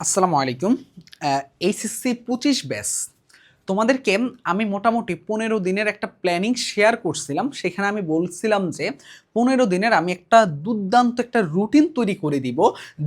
আসসালামু আলাইকুম। এইচএসসি পঁচিশ ব্যাস তোমাদেরকে আমি মোটামুটি পনেরো দিনের একটা প্ল্যানিং শেয়ার করছিলাম। সেখানে আমি বলছিলাম যে পনেরো দিনের আমি একটা দুর্দান্ত একটা রুটিন তৈরি করে দিব।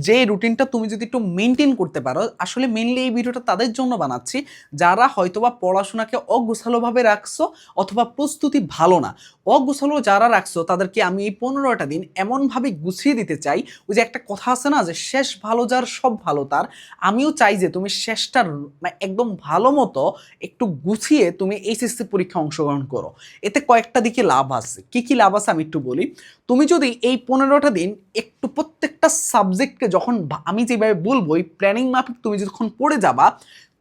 যে রুটিনটা তুমি যদি একটু মেনটেন করতে পারো, আসলে মেনলি এই ভিডিওটা তাদের জন্য বানাচ্ছি। যারা হয়তোবা পড়াশোনাকে অগোছালোভাবে রাখছো অথবা প্রস্তুতি ভালো না, অগোছালো যারা রাখছো তাদেরকে আমি এই পনেরোটা দিন এমনভাবে গুছিয়ে দিতে চাই। ওই যে একটা কথা আছে না যে, শেষ ভালো যার, সব ভালো তার। আমিও চাই যে, তুমি শেষটার মানে একদম ভালো মতো একটু গুছিয়ে তুমি এইচএসসি পরীক্ষা অংশগ্রহণ করো। এতে কয়েকটা দিকে লাভ আছে। কি কি লাভ আছে আমি একটু বলি। তুমি যদি এই পনেরোটা দিন একটু প্রত্যেকটা সাবজেক্টকে যখন আমি যেভাবে বলব, এই প্ল্যানিং মাফিক তুমি যখন পড়ে যাবা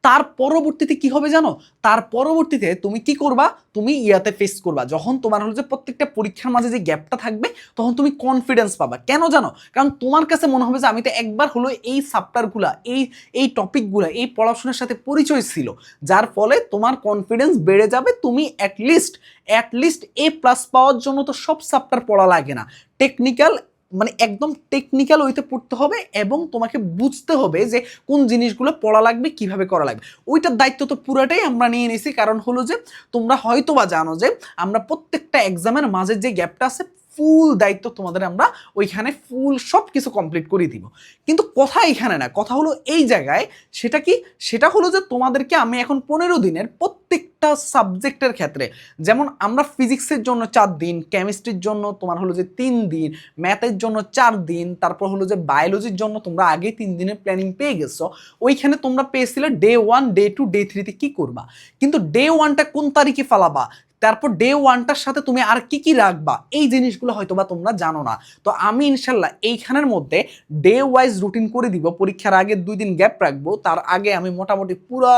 তার পরবর্তীতে কি হবে জানো? তার পরবর্তীতে তুমি কি করবা? তুমি ইয়াতে ফেস করবা। যখন তোমার হলো যে প্রত্যেকটা পরীক্ষার মাঝে যে গ্যাপটা থাকবে, তখন তুমি কনফিডেন্স পাবা। কেন জানো? কারণ তোমার কাছে মনে হবে যে আমি তো একবার হলো এই সাপ্টারগুলা এই এই টপিকগুলা এই পড়াশোনার সাথে পরিচয় ছিল। যার ফলে তোমার কনফিডেন্স বেড়ে যাবে। তুমি at least at least A plus পাওয়ার জন্য তো সব সাপ্টার পড়া লাগে না। টেকনিক্যাল মানে একদম টেকনিক্যাল ওইতে পড়তে হবে এবং তোমাকে বুঝতে হবে যে কোন জিনিসগুলো পড়া লাগবে, কীভাবে করা লাগবে। ওইটার দায়িত্ব তো পুরাটাই আমরা নিয়ে নিছি। কারণ হলো যে তোমরা হয়তো বা জানো যে আমরা প্রত্যেকটা এক্সামের মাঝে যে গ্যাপটা আছে ফুল দায়িত্ব তোমাদের আমরা ওইখানে ফুল সব কিছু কমপ্লিট করে দিব। কিন্তু কথা এখানে না, কথা হলো এই জায়গায় সেটা কি? সেটা হলো যে তোমাদেরকে আমি এখন পনেরো দিনের প্রত্যেকটা সাবজেক্টের ক্ষেত্রে, যেমন আমরা ফিজিক্সের জন্য চার দিন কেমিস্ট্রির জন্য তোমার হলো যে তিন দিন ম্যাথের জন্য চার দিন, তারপর হলো যে বায়োলজির জন্য তোমরা আগে তিন দিনের প্ল্যানিং পেয়ে গেছো, ওইখানে তোমরা পেয়েছিলে day one day two day থ্রিতে কি করবা? কিন্তু ডে ওয়ানটা কোন তারিখে ফালাবা? তারপর ডে ওয়ানটার সাথে তুমি আর কি কি রাখবা? এই জিনিসগুলো হয়তো বা তোমরা জানো না। তো আমি ইনশাল্লাহ এইখানের মধ্যে ডে ওয়াইজ রুটিন করে দিব। পরীক্ষার আগে দুই দিন গ্যাপ রাখব। তার আগে আমি মোটামুটি পুরো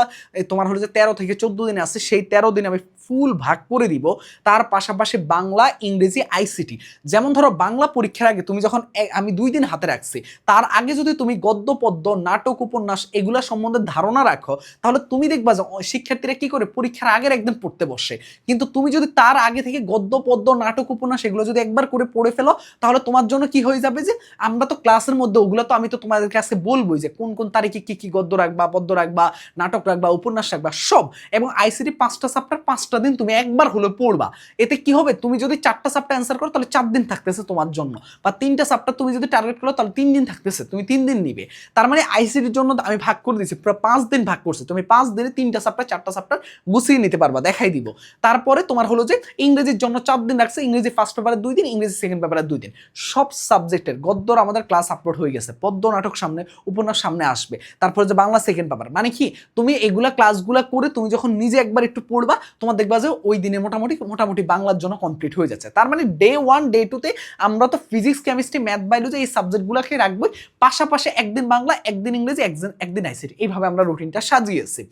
তোমার হলো যে তেরো থেকে চোদ্দ দিন আছে, সেই তেরো দিন আমি ফুল ভাগ করে দিব, তার পাশাপাশি বাংলা, ইংরেজি আইসিটি যেমন ধরো বাংলা পরীক্ষার আগে তুমি যখন আমি দুই দিন হাতে রাখছি, তার আগে যদি তুমি গদ্য, পদ্য, নাটক, উপন্যাস এগুলা সম্বন্ধে ধারণা রাখো, তাহলে তুমি দেখবা যে শিক্ষার্থীরা কি করে পরীক্ষার আগের একদিন পড়তে বসে। কিন্তু তুমি যদি তার আগে থেকে গদ্য, পদ্য, নাটক, উপন্যাস এগুলো যদি একবার করে পড়ে ফেলো, তাহলে তোমার জন্য কি হয়ে যাবে যে, আমরা তো ক্লাসের মধ্যে ওগুলো তো আমি তো তোমাদের কাছে বলবোই যে, কোন কোন তারিখে কি কি গদ্য রাখবা, পদ্য রাখবা, নাটক রাখবা, উপন্যাস রাখবা, সব। এবং আইসিটি পাঁচটা সাপ্টার পাঁচটা দিন তুমি একবার হলে পড়বা। এতে কি হবে? তুমি যদি চারটা সাপ্টার অ্যান্সার করো, তাহলে চার দিন থাকতেছে তোমার জন্য। বা তিনটা সাপ্টার তুমি যদি টার্গেট করো, তাহলে তিন দিন থাকতেছে। তুমি তিন দিন নিবে। তার মানে আইসিটির জন্য আমি ভাগ করে পুরো পাঁচ দিন ভাগ করছি। তুমি পাঁচ দিনে তিনটা সাপ্টার চারটা সাপ্টার গুছিয়ে নিতে পারবা, দেখাই দিব। তারপরে তোমার হলো যে ইংরেজির জন্য চার দিন রাখছে। ইংরেজি ফার্স্ট পেপারে দুই দিন, ইংরেজি সেকেন্ড পেপারে দুই দিন। সব সাবজেক্টের গদ্যর আমাদের ক্লাস আপলোড হয়ে গেছে। পদ্ম নাটক সামনে, উপন্যাস সামনে আসবে। তারপরে যে বাংলা সেকেন্ড পেপার মানে কি? তুমি এগুলা ক্লাসগুলা করে তুমি যখন নিজে একবার একটু পড়বা, তোমার দেখবা যে ওই দিনে মোটামুটি মোটামুটি বাংলার জন্য কমপ্লিট হয়ে যাচ্ছে। তার মানে ডে ওয়ান ডে টুতে আমরা তো ফিজিক্স কেমিস্ট্রি ম্যাথ বায়োলজি এই সাবজেক্টগুলোকে রাখবোই। পাশাপাশি একদিন বাংলা, একদিন ইংরেজি, একদিন একদিন আইসিটি এইভাবে আমরা রুটিনটা সাজিয়েছি।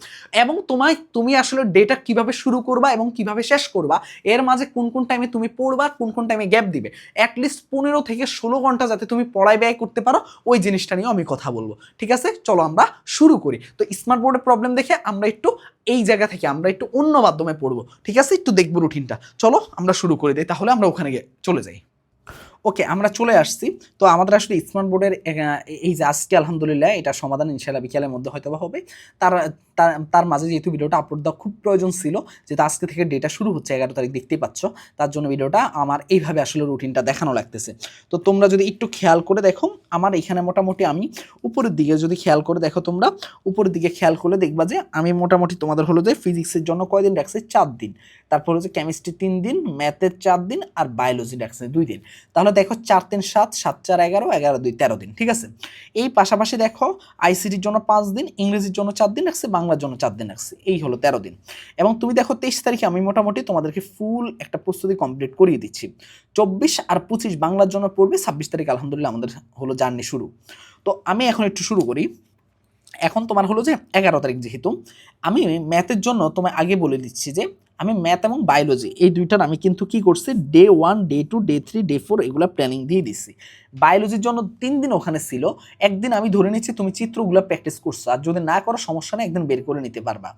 এবং তোমায়, তুমি আসলে ডেটা কীভাবে শুরু করবা এবং কীভাবে শেষ করবা, এর মাঝে কোন কোন টাইমে তুমি পড়বা, কোন কোন টাইমে গ্যাপ দিবে? অ্যাটলিস্ট পনেরো থেকে ষোলো ঘণ্টা যাতে তুমি পড়ায় ব্যয় করতে পারো, ওই জিনিসটা নিয়েও আমি কথা বলব। ঠিক আছে? চলো আমরা শুরু করি। তো স্মার্ট বোর্ডের প্রবলেম দেখে আমরা একটু এই জায়গা থেকে আমরা একটু অন্য মাধ্যমে পড়ব। ঠিক আছে? একটু দেখব রুটিনটা চলো, আমরা শুরু করে দিই। তাহলে আমরা ওখানে চলে যাই। ওকে আমরা চলে আসছি। তো আমাদের আসলে স্মার্ট বোর্ডের এই যে আজকে আলহামদুলিল্লাহ এটা সমাধান ইনশাল্লাহ বিকেলের মধ্যে হয়তো বা হবে। তার তার মাঝে যেহেতু ভিডিওটা আপলোড দেওয়া খুব প্রয়োজন ছিল, যেহেতু আজকে থেকে ডেটা শুরু হচ্ছে এগারো তারিখ দেখতেই পাচ্ছ, তার জন্য ভিডিওটা আমার এইভাবে আসলে রুটিনটা দেখানো লাগতেছে। তো তোমরা যদি একটু খেয়াল করে দেখো, আমার এখানে মোটামুটি আমি উপরের দিকে যদি খেয়াল করে দেখো তোমরা, উপরের দিকে খেয়াল করলে দেখবা যে আমি মোটামুটি তোমাদের হলো যে ফিজিক্সের জন্য কয়দিন রাখছি? চার দিন। তারপর হচ্ছে কেমিস্ট্রি তিন দিন ম্যাথের চার দিন আর বায়োলজি ডাকছে দুই দিন। তাহলে দেখো চার তিন সাত সাত চার এগারো এগারো দুই তেরো দিন, ঠিক আছে? এই পাশাপাশি দেখো আইসিটির জন্য পাঁচ দিন, ইংরেজির জন্য চার দিন রাখছে বাংলার জন্য চার দিন রাখছে এই হলো তেরো দিন। এবং তুমি দেখো তেইশ তারিখে আমি মোটামুটি তোমাদেরকে ফুল একটা প্রস্তুতি কমপ্লিট করিয়ে দিচ্ছি। চব্বিশ আর পঁচিশ বাংলার জন্য পড়বে, ছাব্বিশ তারিখ আলহামদুলিল্লাহ আমাদের হলো জার্নি শুরু। তো আমি এখন একটু শুরু করি। এখন তোমার হলো যে এগারো তারিখ যেহেতু, আমি ম্যাথের জন্য তোমায় আগে বলে দিচ্ছি যে আমি ম্যাথ এবং বায়োলজি এই দুইটার আমি কিন্তু কি করছি? Day one day two day three day four এগুলো প্ল্যানিং দিয়ে দিচ্ছি বায়োলজির জন্য তিন দিন ওখানে ছিল। একদিন আমি ধরে নিচ্ছি তুমি চিত্রগুলো প্র্যাকটিস করছ। আর যদি না করো, সমস্যা নেই, একদিন বের করে নিতে পারবা।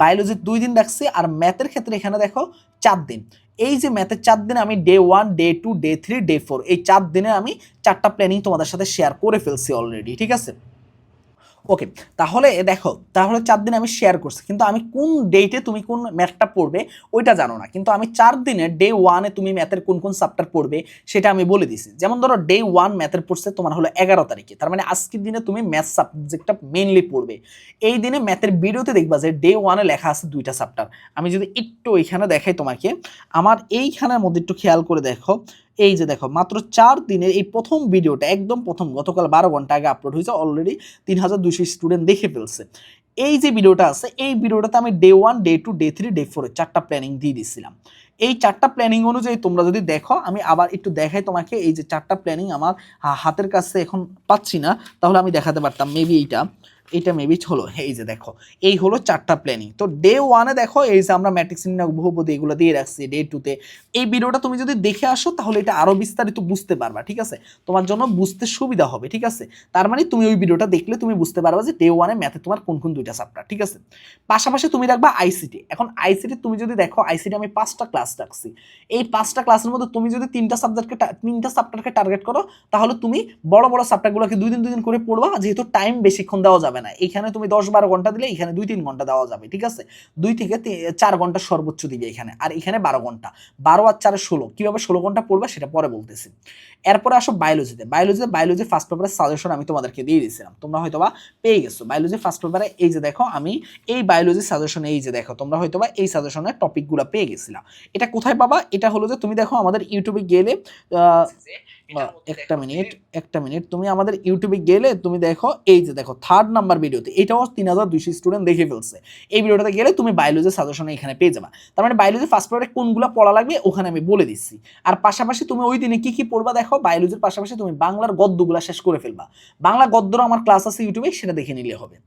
বায়োলজির দুই দিন রাখছি আর ম্যাথের ক্ষেত্রে এখানে দেখো, চার দিন। এই যে ম্যাথের চার দিনে আমি day one day two day three day four এই চার দিনে আমি চারটা প্ল্যানিং তোমাদের সাথে শেয়ার করে ফেলছি অলরেডি ঠিক আছে? ওকে তাহলে দেখো, তাহলে চার দিন আমি শেয়ার করছি, কিন্তু আমি কোন ডেটে তুমি কোন ম্যাথটা পড়বে ওইটা জানো না, কিন্তু আমি চার দিনে ডে ওয়ানে তুমি ম্যাথের কোন কোন সাবটার পড়বে সেটা আমি বলে দিছি। যেমন ধরো ডে ওয়ান ম্যাথের পড়ছে তোমার হলো এগারো তারিখে, তার মানে আজকের দিনে তুমি ম্যাথ সাবজেক্টটা মেনলি পড়বে। এই দিনে ম্যাথের ভিডিওতে দেখবা যে ডে ওয়ানে লেখা আছে দুইটা সাবটার আমি যদি একটু ওইখানে দেখাই তোমাকে, আমার এইখানের মধ্যে একটু খেয়াল করে দেখো এই যে দেখো, মাত্র চার দিনের এই প্রথম ভিডিওটা, একদম প্রথম, গতকাল বারো ঘণ্টা আগে আপলোড হয়েছে অলরেডি তিন হাজার দুইশো স্টুডেন্ট দেখে ফেলছে। এই যে ভিডিওটা আছে, এই ভিডিওটাতে আমি day one day two day three day four চারটা প্ল্যানিং দিয়ে দিয়েছিলাম এই চারটা প্ল্যানিং অনুযায়ী তোমরা যদি দেখো, আমি আবার একটু দেখাই তোমাকে, এই যে চারটা প্ল্যানিং আমার হাতের কাছে এখন পাচ্ছি না, তাহলে আমি দেখাতে পারতাম মেবি এইটা। এটা মেবি হলো এই যে দেখো, এই হলো চারটা প্ল্যানিং তো ডে ওয়ানে দেখো, এই যে আমরা ম্যাট্রিক্স বহুপদী এগুলো দিয়ে রাখছি ডে টুতে এই ভিডিওটা তুমি যদি দেখে আসো, তাহলে এটা আরও বিস্তারিত বুঝতে পারবা, ঠিক আছে? তোমার জন্য বুঝতে সুবিধা হবে, ঠিক আছে? তার মানে তুমি ওই ভিডিওটা দেখলে তুমি বুঝতে পারবা যে ডে ওয়ানে ম্যাথে তোমার কোন কোন দুইটা চ্যাপ্টার ঠিক আছে? পাশাপাশি তুমি রাখবা আইসিটি এখন আইসিটি তুমি যদি দেখো আইসিটি আমি পাঁচটা ক্লাস রাখছি। এই পাঁচটা ক্লাসের মধ্যে তুমি যদি তিনটা সাবজেক্টকে তিনটা চ্যাপ্টারকে টার্গেট করো, তাহলে তুমি বড় বড় চ্যাপ্টারগুলোকে দুই দিন দুই দিন করে পড়বা, যেহেতু টাইম বেশিক্ষণ দেওয়া যাবে না। এখানে তুমি দশ বারো ঘণ্টা দিলে এখানে দুই তিন ঘণ্টা দেওয়া যাবে, ঠিক আছে? দুই থেকে চার ঘণ্টা সর্বোচ্চ দিবে এখানে, আর এখানে বারো ঘণ্টা। বারো আর চারে ষোলো, কীভাবে ষোলো ঘণ্টা পড়বে সেটা পরে বলতেছি। এরপরে আসো বায়োলজিতে বায়োলজিতে বায়োলজি ফার্স্ট পেপারের সাজেশন আমি তোমাদেরকে দিয়ে দিয়েছিলাম। তোমরা হয়তো বা পেয়ে গেছো। বায়োলজি ফার্স্ট পেপারে এই যে দেখো, আমি এই বায়োলজি সাজেশন এই যে দেখো, তোমরা হয়তো বা এই সাজেশনের টপিকগুলো পেয়ে গেছিলাম এটা কোথায় পাবা? এটা হলো যে তুমি দেখো আমাদের ইউটিউবে গেলে একটা মিনিট একটা মিনিট তুমি আমাদের ইউটিউবে গেলে তুমি দেখো এই যে দেখো থার্ড নাম্বার ভিডিওতে এটাও তিন হাজার দুইশো স্টুডেন্ট দেখে ফেলছে। এই ভিডিওটাতে গেলে তুমি বায়োলজি সাজেশন এখানে পেয়ে যাবা। তার মানে বায়োলজি ফার্স্ট পেপারে কোনগুলো পড়া লাগবে ওখানে আমি বলে দিচ্ছি। আর পাশাপাশি তুমি ওই দিনে কি কি পড়বা দেখো বায়োলজির পাশাপাশি তুমি বাংলার গদ্যগুলো শেষ করে ফেলবা। বাংলা গদ্যরও আমার ক্লাস আছে ইউটিউবে সেটা দেখে নিলে হবে।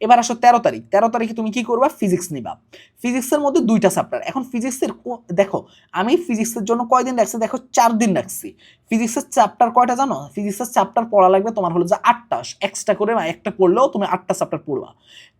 এবার আসো তেরো তারিখ। তেরো তারিখে তুমি কি করবা? ফিজিক্স নিবা। ফিজিক্সের মধ্যে দুইটা চ্যাপ্টার এখন ফিজিক্সের দেখো আমি ফিজিক্সের জন্য কয়দিন রাখছি? দেখো চার দিন রাখছি ফিজিক্সের চ্যাপ্টার কয়টা জানো? ফিজিক্সের চ্যাপ্টার পড়া লাগবে তোমার হলো যে আটটা। এক্সট্রা করে একটা পড়লেও তুমি আটটা চ্যাপ্টার পড়বা।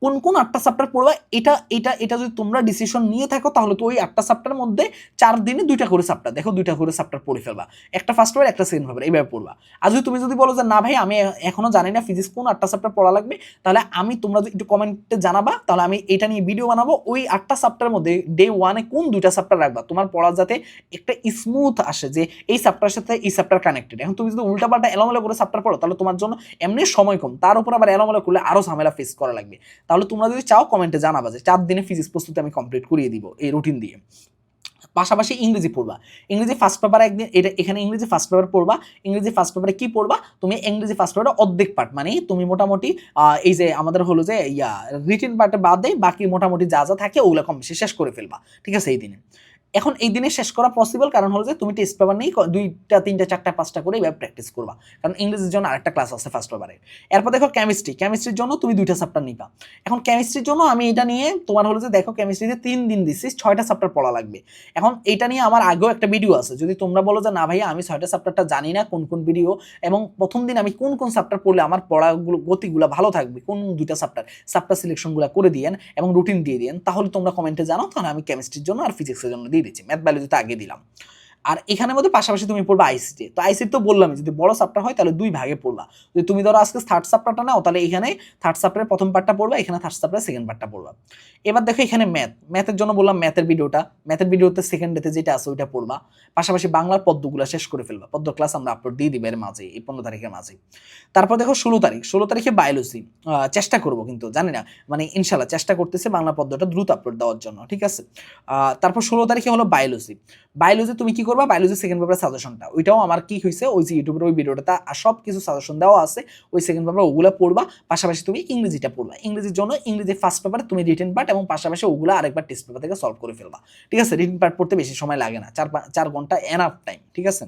কোন কোন আটটা চ্যাপ্টার পড়বা, এটা এটা এটা যদি তোমরা ডিসিশন নিয়ে থাকো, তাহলে তো ওই আটটা চ্যাপ্টারের মধ্যে চার দিনে দুইটা করে চ্যাপ্টার দেখো দুইটা করে চ্যাপ্টার পড়ে ফেলবা। একটা ফার্স্ট পেপার একটা সেকেন্ড পেপার এইভাবে পড়বা। আর যদি তুমি যদি বলো যে, না ভাই, আমি এখনও জানি না ফিজিক্স কোন আটটা চ্যাপ্টার পড়া লাগবে, তাহলে আমি তোমরা একটু কমেন্টে জানাবা, তাহলে আমি এটা নিয়ে ভিডিও বানাবো। ওই আটটা চ্যাপ্টারের মধ্যে ডে ওয়ানে কোন দুইটা চ্যাপ্টার রাখবা? তোমার পড়া যাতে একটা স্মুথ আসে যে, এই চ্যাপ্টারের সাথে, এই চ্যাপ্টার কানেক্টেড এখন তুমি যদি উল্টাপাল্টা এলোমেলো করে চ্যাপ্টার পড়ো তাহলে তোমার জন্য এমনি সময় কম। তার উপর আবার এলোমেলো করলে আরও ঝামেলা ফেস করা লাগবে। তাহলে তোমরা যদি চাও কমেন্টে জানাবা যে চার দিনে ফিজিক্স প্রস্তুতি আমি কমপ্লিট করিয়ে দিব এই রুটিন দিয়ে। পাশাপাশি ইংরেজি পড়বা। ইংরেজি ফার্স্ট পেপার একদিন, এটা এখানে ইংরেজি ফার্স্ট পেপার পড়বা। ইংরেজি ফার্স্ট পেপারে কি পড়বা? তুমি ইংরেজি ফার্স্ট পেপারে অর্ধেক পার্ট মানে তুমি মোটামুটি এই যে আমাদের হলো যে, ইয়া রিটেন পার্টে বাদ দেয় বাকি মোটামুটি যা যা থাকে ওগুলো কম বেশি শেষ করে ফেলবা। ঠিক আছে, এই দিনে। এখন এই দিনে শেষ করা পসিবল কারণ হলো যে তুমি টেস্ট পেপার নেই দুইটা, তিনটা, চারটা, পাঁচটা করে এইভাবে প্র্যাকটিস করবা। কারণ ইংরেজির জন্য আরেকটা ক্লাস আছে ফার্স্ট পেপারে এরপর দেখো কেমিস্ট্রি কেমিস্ট্রির জন্য তুমি দুইটা চ্যাপ্টার নিবা। এখন কেমিস্ট্রির জন্য আমি এটা নিয়ে তোমার হলো যে দেখো কেমিস্ট্রিতে তিন দিন দিচ্ছি ছয়টা চ্যাপ্টার পড়া লাগবে। এখন এটা নিয়ে আমার আগেও একটা ভিডিও আছে, যদি তোমরা বলো যে না ভাইয়া, আমি ছয়টা চ্যাপ্টারটা জানি না কোন কোন ভিডিও এবং প্রথম দিন আমি কোন কোন চ্যাপ্টার পড়লে আমার পড়াগুলো, গতিগুলো ভালো থাকবে, কোন দুইটা চ্যাপ্টার চ্যাপ্টার সিলেকশনগুলো করে দিয়েন এবং রুটিন দিয়ে দিয়েন, তাহলে তোমরা কমেন্টে জানাও, তাহলে আমি কেমিস্ট্রির জন্য আর ফিজিক্সের জন্য দিয়ে দিচ্ছি ম্যাথ বায়োলজিতে আগে দিলাম। আর এখানের মধ্যে পাশাপাশি তুমি পড়বা আইসিটি তো আইসিটি তো বললাম যদি বড় চ্যাপ্টার হয় তাহলে দুই ভাগে পড়বা। যদি তুমি ধরো আজকে থার্ড চ্যাপ্টারটা নাও, তাহলে এখানে থার্ড চ্যাপ্টারের প্রথম পার্টটা পড়বা, এখানে থার্ড চ্যাপ্টারের সেকেন্ড পার্টটা পড়বা। এবার দেখো এখানে ম্যাথ ম্যাথের জন্য বললাম ম্যাথের ভিডিওটা ম্যাথের ভিডিওতে সেকেন্ড ডেতে যেটা আছে ওইটা পড়বা। পাশাপাশি বাংলার পদ্মগুলো শেষ করে ফেলবা। পদ্ম ক্লাস আমরা আপলোড দিয়ে দিবে এর মাঝে এই পনেরো তারিখের মাঝে তারপর দেখো ষোলো তারিখ। ষোলো তারিখে বায়োলজি চেষ্টা করব কিন্তু, জানি না। মানে ইনশাল্লাহ চেষ্টা করতেছে বাংলা পদ্মটা দ্রুত আপলোড দেওয়ার জন্য, ঠিক আছে? তারপর ষোলো তারিখে হলো বায়োলজি বায়োলজি তুমি কি করবা? বায়োলজি সেকেন্ড পেপারের সাজেশনটা ওইটাও আমার কি হয়েছে ওই যে ইউটিউবের ওই ভিডিওটাতে সব কিছু সাজেশন দেওয়া আছে, ওই সেকেন্ড পেপার ওগুলো পড়বা, পাশাপাশি তুমি ইংরেজিটা পড়বা। ইংরেজির জন্য ইংরেজি ফার্স্ট পেপারে তুমি রিটেন পার্ট এবং পাশাপাশি ওগুলো আরেকবার টেস্ট পেপার থেকে সলভ করে ফেলবা। ঠিক আছে? রিটেন পার্ট পড়তে বেশি সময় লাগে না। চার চার ঘণ্টা এনাফ টাইম ঠিক আছে?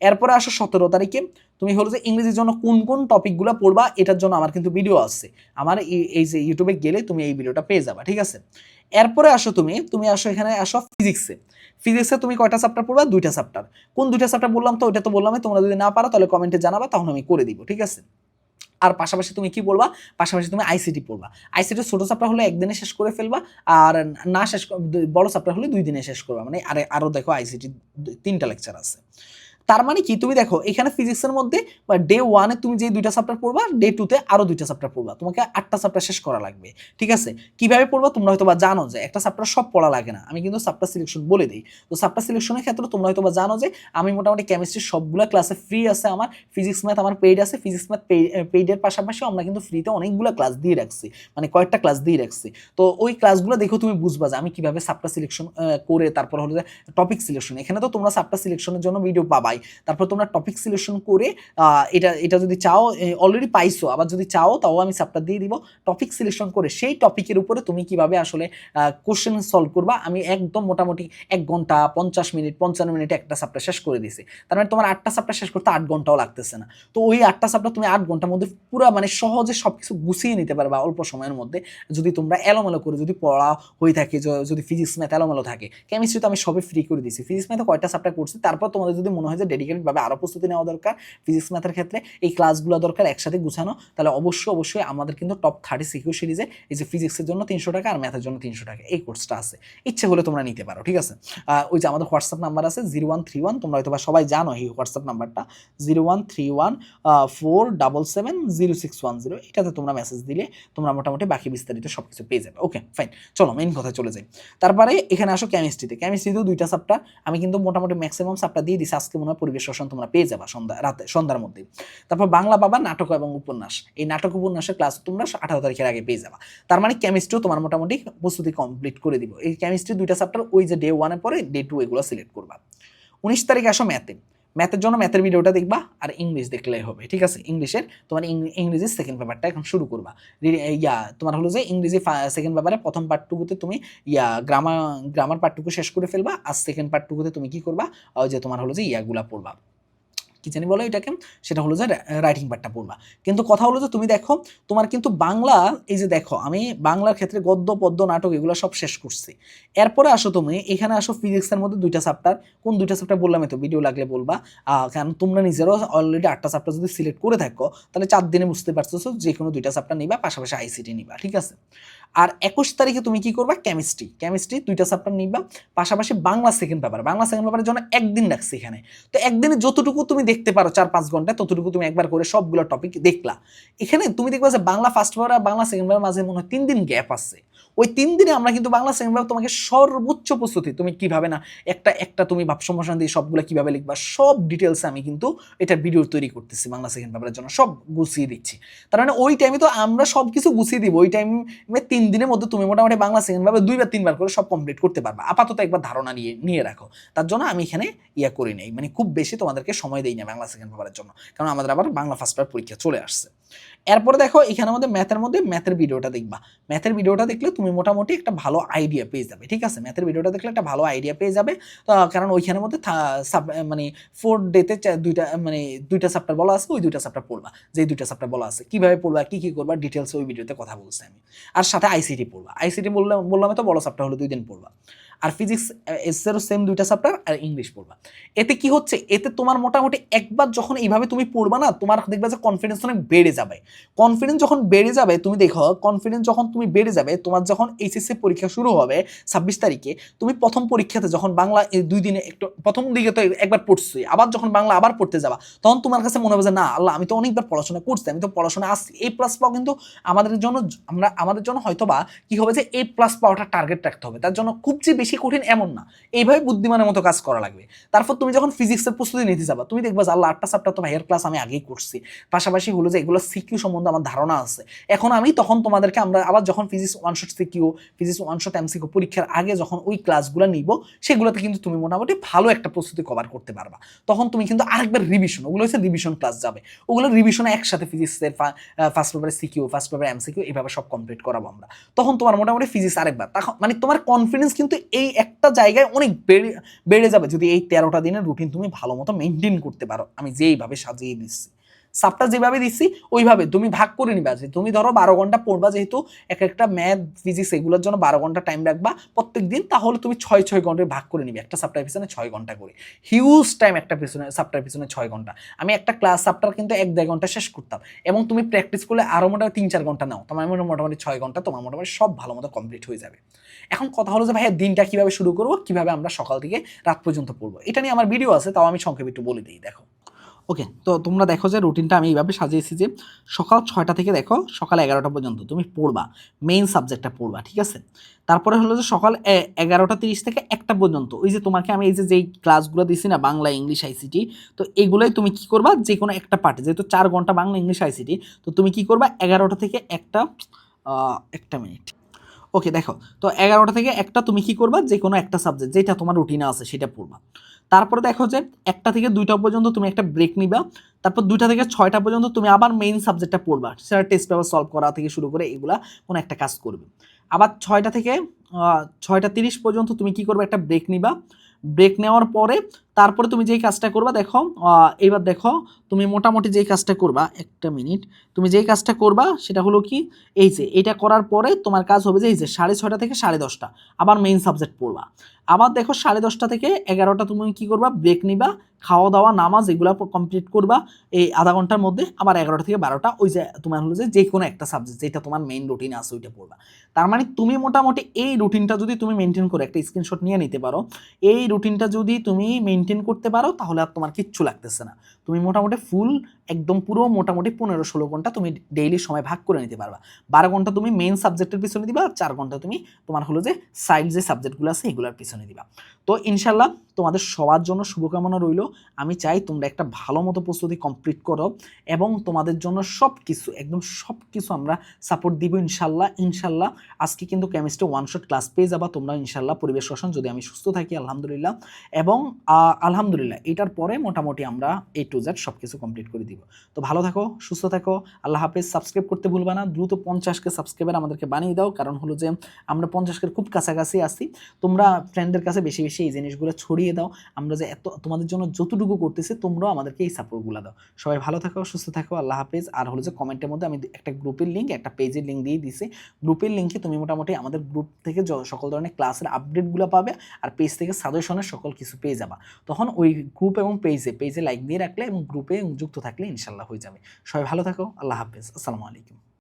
এরপরে আসো সতেরো তারিখে। তুমি হলো যে ইংরেজির জন্য কোন কোন টপিকগুলো পড়বা, এটার জন্য আমার কিন্তু ভিডিও আছে আমার এই- যে ইউটিউবে গেলে তুমি এই ভিডিওটা পেয়ে যাবা, ঠিক আছে? এরপরে আসো তুমি তুমি আসো এখানে আসো ফিজিক্সে ফিজিক্সে তুমি কয়টা চ্যাপ্টার পড়বা? দুইটা চ্যাপ্টার কোন দুইটা চ্যাপ্টার বললাম তো, ওইটা তো বললামই, তোমরা যদি না পারো তাহলে কমেন্টে জানাবা, তখন আমি করে দিব, ঠিক আছে? আর পাশাপাশি তুমি কি পড়বা? পাশাপাশি তুমি আইসিটি পড়বা। আইসিটি ছোট চ্যাপ্টার হলে একদিনে শেষ করে ফেলবা, আর না শেষ বড় চ্যাপ্টার হলে দুই দিনে শেষ করবা। মানে আরে আরও দেখো আইসিটি তিনটা লেকচার আছে। তার মানে কি? তুমি দেখো, এখানে ফিজিক্সের মধ্যে, বা ডে ওয়ানে তুমি যে দুইটা চ্যাপ্টার পড়বা ডে টুতে আরও দুইটা চ্যাপ্টার পড়বা। তোমাকে আটটা চ্যাপ্টার শেষ করা লাগবে, ঠিক আছে? কীভাবে পড়বা? তোমরা হয়তো বা জানো যে একটা চ্যাপ্টার সব পড়া লাগে না। আমি কিন্তু চ্যাপ্টার সিলেকশন বলে দিই। তো চ্যাপ্টার সিলেকশনের ক্ষেত্রে তোমরা হয়তো বা জানো যে আমি মোটামুটি কেমিস্ট্রি সবগুলো ক্লাসে ফ্রি আছে আমার ফিজিক্স ম্যাথ আমার পেইড আছে ফিজিক্স ম্যাথ পেইডের পাশাপাশি আমরা কিন্তু ফ্রিতে অনেকগুলো ক্লাস দিয়ে রাখছি মানে কয়েকটা ক্লাস দিয়ে রাখছি। তো ওই ক্লাসগুলো দেখো তুমি বুঝবা যে আমি কীভাবে সাবটা সিলেকশন করে তারপর হলো যে টপিক সিলেকশন এখানে তো তোমরা সাবটা সিলেকশনের জন্য ভিডিও পাবাই। তারপর তোমরা টপিক সিলেকশন করে এটা এটা যদি চাও অলরেডি পাইছো, আবার যদি চাও, তাও আমি সাবটা দিয়ে দিব। টপিক সিলেকশন করে, সেই টপিকের উপরে তুমি কীভাবে আসলে কোশ্চেন সলভ করবা, আমি একদম মোটামুটি এক ঘণ্টা, পঞ্চাশ মিনিট, পঞ্চান্ন মিনিটে একটা সাবটা শেষ করে দিছি। তার মানে তোমার আটটা সাবটা শেষ করতে আট ঘন্টাও লাগতেছে না। তো ওই আটটা সাবটা তুমি আট ঘণ্টার মধ্যে পুরো মানে সহজে সব কিছু গুছিয়ে নিতে পারবা অল্প সময়ের মধ্যে। যদি তোমরা এলোমেলো করে যদি পড়া হয়ে থাকে যদি ফিজিক্স ম্যাথ এলোমেলো থাকে কেমিস্ট্রি তো আমি সবই ফ্রি করে দিয়েছি ফিজিক্স ম্যাথে কয়টা সাবটা করছি? তারপর তোমাদের যদি মনে হয় যে ডেডিকেটেডভাবে আরও প্রস্তুতি নেওয়া দরকার ফিজিক্স ম্যাথের ক্ষেত্রে এই ক্লাসগুলো দরকার একসাথে গুছানো, তাহলে অবশ্যই অবশ্যই আমাদের কিন্তু টপ থার্টি সিকিউ সিরিজে এই যে ফিজিক্সের জন্য তিনশো টাকা আর ম্যাথের জন্য তিনশো টাকা, এই কোর্সটা আছে। ইচ্ছে হলে তোমরা নিতে পারো, ঠিক আছে? ওই যে আমাদের হোয়াটসঅ্যাপ নাম্বার আছে জিরো ওয়ান থ্রি ওয়ান তোমরা হয়তো সবাই জানো এই হোয়াটসঅ্যাপ নাম্বারটা zero one three one four double seven zero six one zero এটাতে তোমরা মেসেজ দিলে তোমরা মোটামুটি বাকি বিস্তারিত সব কিছু পেয়ে যাবে। ওকে ফাইন চলো মেইন কথা চলে যাই। তারপরে এখানে আসো কেমিস্ট্রিতে কেমিস্ট্রিতেও দুইটা সাপ্টার আমি কিন্তু মোটামুটি ম্যাক্সিমাম সাপ্টার দিয়ে দিছি, আজকে মনে পরিবেশ রসায়ন তোমরা পেয়ে যাবা সন্ধ্যা, রাতে, সন্ধ্যার মধ্যে। তারপর বাংলা বাবা নাটক এবং উপন্যাস। এই নাটক উপন্যাসের ক্লাস তোমরা আঠারো তারিখের আগে পেয়ে যাবা। তার মানে কেমিস্ট্রিও তোমার মোটামুটি প্রস্তুতি কমপ্লিট করে দিব। এই কেমিস্ট্রি দুইটা চ্যাপ্টার ওই যে ডে ওয়ানের পরে ডে টু এগুলো সিলেক্ট করবা। উনিশ তারিখ আসো ম্যাথে ম্যাথের জন্য ম্যাথের ভিডিওটা দেখবা আর ইংলিশ দেখলেই হবে, ঠিক আছে? ইংলিশের তোমার ইংরেজির সেকেন্ড পেপারটা এখন শুরু করবা। ইয়া, তোমার হলো যে ইংরেজি সেকেন্ড পেপারে প্রথম পার্টটুকুতে তুমি, ইয়া গ্রামার গ্রামার পার্টটুকু শেষ করে ফেলবা, আর সেকেন্ড পার্টটুকুতে তুমি কি করবা? যে তোমার হলো যে ইয়াগুলা পড়বা। কি জানি বলো এটাকে? সেটা হলো যে রাইটিং পার্টটা পড়বা। কিন্তু কথা হলো যে তুমি দেখো, তোমার কিন্তু বাংলা, এই যে দেখো, আমি বাংলার ক্ষেত্রে গদ্য, পদ্য, নাটক এগুলো সব শেষ করছি। এরপরে আসো তুমি, এখানে আসো ফিজিক্সের মধ্যে দুইটা চ্যাপ্টার কোন দুইটা চ্যাপ্টার বললাম তো ভিডিও লাগলে বলবা। কারণ তোমরা নিজেরও অলরেডি আটটা চ্যাপ্টার যদি সিলেক্ট করে থাকো, তাহলে চার দিনে বুঝতে পারছ যে কোনো দুইটা চ্যাপ্টার নিবা, পাশাপাশি আইসিটি নিবা, ঠিক আছে? আর একুশ তারিখে তুমি কি করবা? কেমিস্ট্রি কেমিস্ট্রি দুইটা চ্যাপ্টার নিবা। পাশাপাশি Bangla second paper Bangla second পেপারের জন্য একদিন রাখছি এখানে। তো একদিনে যতটুকু তুমি দেখতে পারো, চার পাঁচ ঘন্টায়, ততটুকু তুমি একবার করে সবগুলো টপিক দেখলা। এখানে তুমি দেখবা যে বাংলা ফার্স্ট পেপার আর বাংলা সেকেন্ড পেপার মাঝে মনে হয় তিন দিন গ্যাপ আছে। ওই তিন দিনে আমরা কিন্তু বাংলা পেপার তোমাকে সর্বোচ্চ প্রস্তুতি, তুমি কীভাবে না একটা একটা তুমি ভাব সমাধান দিয়ে সবগুলো কীভাবে লিখবা, সব ডিটেলস আমি কিন্তু এটা ভিডিও তৈরি করতেছি বাংলা সেকেন্ড পেপারের জন্য, সব গুছিয়ে দিচ্ছি। তার মানে ওই টাইমে তো আমরা সব কিছু গুছিয়ে দিব, ওই টাইমে তিন দিনের মধ্যে তুমি মোটামুটি বাংলা সেকেন্ড পেপার দুইবার তিনবার করে সব কমপ্লিট করতে পারবা। আপাতত একবার ধারণা নিয়ে নিয়ে রাখো। তার জন্য আমি এখানে ইয়া করি নাই মানে খুব বেশি তোমাদেরকে সময় দেই না বাংলা সেকেন্ড পেপারের জন্য, কারণ আমাদের আবার বাংলা ফার্স্ট পেপার পরীক্ষা চলে আসছে। এরপরে দেখো এখানে আমাদের ম্যাথের মধ্যে ম্যাথের ভিডিওটা দেখবা। ম্যাথের ভিডিওটা দেখলে তুমি মোটামুটি একটা ভালো আইডিয়া পেয়ে যাবে, ঠিক আছে? ম্যাথের ভিডিওটা দেখলে একটা ভালো আইডিয়া পেয়ে যাবে। কারণ ওইখানের মধ্যে মানে ফোর ডেতে দুইটা মানে দুইটা চ্যাপ্টার বলা আছে, ওই দুইটা চ্যাপ্টার পড়বা। যে দুইটা চ্যাপ্টার বলা আছে, কীভাবে পড়বা, কী কী করবা ডিটেলস ওই ভিডিওতে কথা বলছি আমি। আর সাথে আইসিটি পড়বা। আইসিটি বললাম বললাম তো বড় চ্যাপ্টার হলো দুই দিন পড়বা। আর ফিজিক্স এসেরও সেম দুইটা চ্যাপ্টার আর ইংলিশ পড়বা। এতে কি হচ্ছে? এতে তোমার মোটামুটি একবার যখন এইভাবে তুমি পড়বা না, তোমার দেখবা যে কনফিডেন্স অনেক বেড়ে যাবে। কনফিডেন্স যখন বেড়ে যাবে, তুমি দেখো কনফিডেন্স যখন তুমি বেড়ে যাবে, তোমার যখন এইচএসসি পরীক্ষা শুরু হবে ছাব্বিশ তারিখে, তুমি প্রথম পরীক্ষাতে যখন বাংলা দুই দিনে একটু, প্রথম দিকে তো একবার পড়ছি আবার যখন বাংলা আবার পড়তে যাবা, তখন তোমার কাছে মনে হবে যে, না, আল্লাহ, আমি তো অনেকবার পড়াশোনা করছি, আমি তো পড়াশোনা আসছি এই প্লাস পাওয়া কিন্তু আমাদের জন্য, আমরা, আমাদের জন্য হয়তোবা কি হবে যে এই প্লাস পাওয়াটা টার্গেট রাখতে হবে। তার জন্য খুব যে বেশি কঠিন এমন না। এইভাবে বুদ্ধিমানের মতো কাজ করা লাগবে। তারপর তুমি যখন ফিজিক্সের প্রস্তুতি নিতে যাবা, তুমি দেখবা যে আল্লাহ আটটা সাপটা তো ভাইয়ের ক্লাস আমি আগেই করছি। পাশাপাশি হলো যে এগুলো সিকিউ সম্বন্ধে আমার ধারণা আছে। এখন আমি তখন তোমাদেরকে আমরা আবার যখন physics one shot CQ physics one shot MCQ পরীক্ষার আগে যখন ওই ক্লাসগুলো নিব, সেগুলোতে কিন্তু তুমি মোটামুটি ভালো একটা প্রস্তুতি কভার করতে পারবা। তখন তুমি কিন্তু আরেকবার রিভিশন ওগুলো হচ্ছে রিভিশন ক্লাস যাবে। ওগুলো রিভিশনে একসাথে ফিজিক্সের ফার্স্ট পেপারে সিকিউ ফার্স্ট পেপারে এমসিকিউ এইভাবে সব কমপ্লিট করাবো আমরা। তখন তোমার মোটামুটি ফিজিক্স আরেকবার। তখন মানে তোমার কনফিডেন্স কিন্তু এই একটা জায়গায় অনেক বেড়ে বেড়ে যাবে। যদি এই তেরোটা দিনের রুটিন তুমি ভালো মতো মেনটেন করতে পারো। আমি যেইভাবে সাজিয়ে দিচ্ছি। সাপটা যেভাবে দিচ্ছি ওইভাবে। তুমি ভাগ করে নিবা যে, তুমি ধরো বারো ঘণ্টা পড়বা যেহেতু এক একটা ম্যাথ ফিজিক্স এগুলোর জন্য বারো ঘণ্টা টাইম রাখবা প্রত্যেক দিন, তাহলে তুমি ছয় ছয় ঘন্টায় ভাগ করে নিবে একটা সাপ্টার পিছনে ছয় ঘণ্টা করে। হিউজ টাইম একটা পিছনে সাপ্টার পিছনে ছয় ঘণ্টা। আমি একটা ক্লাস সাপ্টার কিন্তু এক, দেড় ঘণ্টা শেষ করতাম। এবং তুমি প্র্যাকটিস করলে আরও মোটামুটি তিন, চার ঘণ্টা নাও। তোমার মোটামুটি মোটামুটি ছয় ঘণ্টা, তোমার মোটামুটি সব ভালো মতো কমপ্লিট হয়ে যাবে। এখন কথা হলো যে, ভাইয়া, দিনটা কীভাবে শুরু করব? কীভাবে আমরা সকাল থেকে রাত পর্যন্ত পড়ব? এটা নিয়ে আমার ভিডিও আছে, তাও আমি সংক্ষেপে একটু বলে দিই, দেখো। ওকে তো তোমরা দেখো যে রুটিনটা আমি এইভাবে সাজিয়েছি যে সকাল ছয়টা থেকে দেখো সকাল এগারোটা পর্যন্ত তুমি পড়বা মেইন সাবজেক্টটা পড়বা, ঠিক আছে? তারপরে হলো যে সকাল এগারোটা তিরিশ থেকে একটা পর্যন্ত, ওই যে তোমাকে আমি এই যে যেই ক্লাসগুলো দিছি না বাংলা, ইংলিশ আইসিটি তো এগুলোই তুমি কি করবা? যে কোনো একটা পার্টে যেহেতু চার ঘণ্টা বাংলা, ইংলিশ আইসিটি তো তুমি কি করবা? এগারোটা থেকে একটা একটা মিনিট ওকে দেখো, তো এগারোটা থেকে একটা তুমি কি করবা? যে কোনো একটা সাবজেক্ট যেটা তোমার রুটিনে আছে, সেটা পড়বা। তারপরে দেখো যে একটা থেকে দুইটা পর্যন্ত তুমি একটা ব্রেক নিবা, তারপর দুইটা থেকে ছয়টা পর্যন্ত তুমি আবার মেইন সাবজেক্টটা পড়বা। সেটা টেস্ট পেপার সলভ করা থেকে শুরু করে এগুলা কোনো একটা কাজ করবে। আবার ছয়টা থেকে ছয়টা তিরিশ পর্যন্ত তুমি কি করবে? একটা ব্রেক নিবা। ব্রেক নেওয়ার পরে তারপরে তুমি যেই কাজটা করবা, দেখো এইবার এবার দেখো, তুমি মোটামুটি যেই কাজটা করবা, একটা মিনিট, তুমি যেই কাজটা করবা, সেটা হলো কি, এই যে, এটা করার পরে তোমার কাজ হবে যে, এই যে, সাড়ে ছয়টা থেকে সাড়ে দশটা, আবার মেইন সাবজেক্ট পড়বা। আবার দেখো, সাড়ে দশটা থেকে এগারোটা তুমি কি করবা ব্রেক নিবা খাওয়া দাওয়া, নামাজ এগুলো কমপ্লিট করবা। এই আধা ঘণ্টার মধ্যে আবার এগারোটা থেকে বারোটা ওই যে তোমার হলো যে কোনো একটা সাবজেক্ট যেটা তোমার মেইন রুটিন আছে ওইটা পড়বা। তার মানে তুমি মোটামুটি এই রুটিনটা যদি তুমি মেনটেন করে, একটা স্ক্রিনশট নিয়ে নিতে পারো, এই রুটিনটা যদি তুমি মেনটেন করতে পারো, তাহলে আর তোমার কিচ্ছু লাগতেছে না। তুমি মোটামুটি ফুল একদম পুরো মোটামুটি পনেরো ষোলো ঘণ্টা তুমি ডেইলি সময় ভাগ করে নিতে পারবা। বারো ঘণ্টা তুমি মেইন সাবজেক্টের পিছনে দিবা, আর চার ঘণ্টা তুমি তোমার হলো যে সাইড যে সাবজেক্টগুলো আছে, এগুলোর পিছনে দিবা। তো ইনশাল্লাহ তোমাদের সবার জন্য শুভকামনা রইল। আমি চাই তোমরা একটা ভালো মতো প্রস্তুতি কমপ্লিট করো এবং তোমাদের জন্য সব কিছু একদম সব কিছু আমরা সাপোর্ট দিব ইনশাল্লাহ ইনশাল্লাহ। আজকে কিন্তু কেমিস্ট্রি ওয়ান শট ক্লাস পেয়ে যাবা, তোমরা ইনশাল্লাহ পরিবেশ রসন যদি আমি সুস্থ থাকি, আলহামদুলিল্লাহ। এবং আলহামদুলিল্লাহ, এটার পরে মোটামুটি আমরা এ টু জেড সব কিছু কমপ্লিট করে দিব। তো ভালো থাকো, সুস্থ থাকো, আল্লাহ হাফেজ। সাবস্ক্রাইব করতে ভুলবা না, দ্রুত পঞ্চাশকে সাবস্ক্রাইবার আমাদেরকে বানিয়ে দাও, কারণ হলো যে আমরা পঞ্চাশকের খুব কাছাকাছি আসি তোমরা ফ্রেন্ডদের কাছে বেশি বেশি এই জিনিসগুলো ছড়িয়ে দাও। আমরা যে এত, তোমাদের জন্য যতটুকু করতেছি, তোমরাও আমাদেরকে এই সাপোর্টগুলো দাও। সবাই ভালো থাকো, সুস্থ থাকো, আল্লাহ হাফেজ। আর হলো যে কমেন্টের মধ্যে আমি একটা গ্রুপের লিঙ্ক একটা পেজের লিঙ্ক দিয়ে দিছি। গ্রুপের লিঙ্কে তুমি মোটামুটি আমাদের গ্রুপ থেকে সকল ধরনের ক্লাসের আপডেটগুলো পাবে আর পেজ থেকে সাজেশনের সকল কিছু পেয়ে যাবা। তখন ওই গ্রুপ এবং পেজে পেজে লাইক দিয়ে রাখলে এবং গ্রুপে যুক্ত থাকলে ইনশাল্লাহ হয়ে যাবে। সবাই ভালো থাকো, আল্লাহ হাফেজ। আসসালামু আলাইকুম।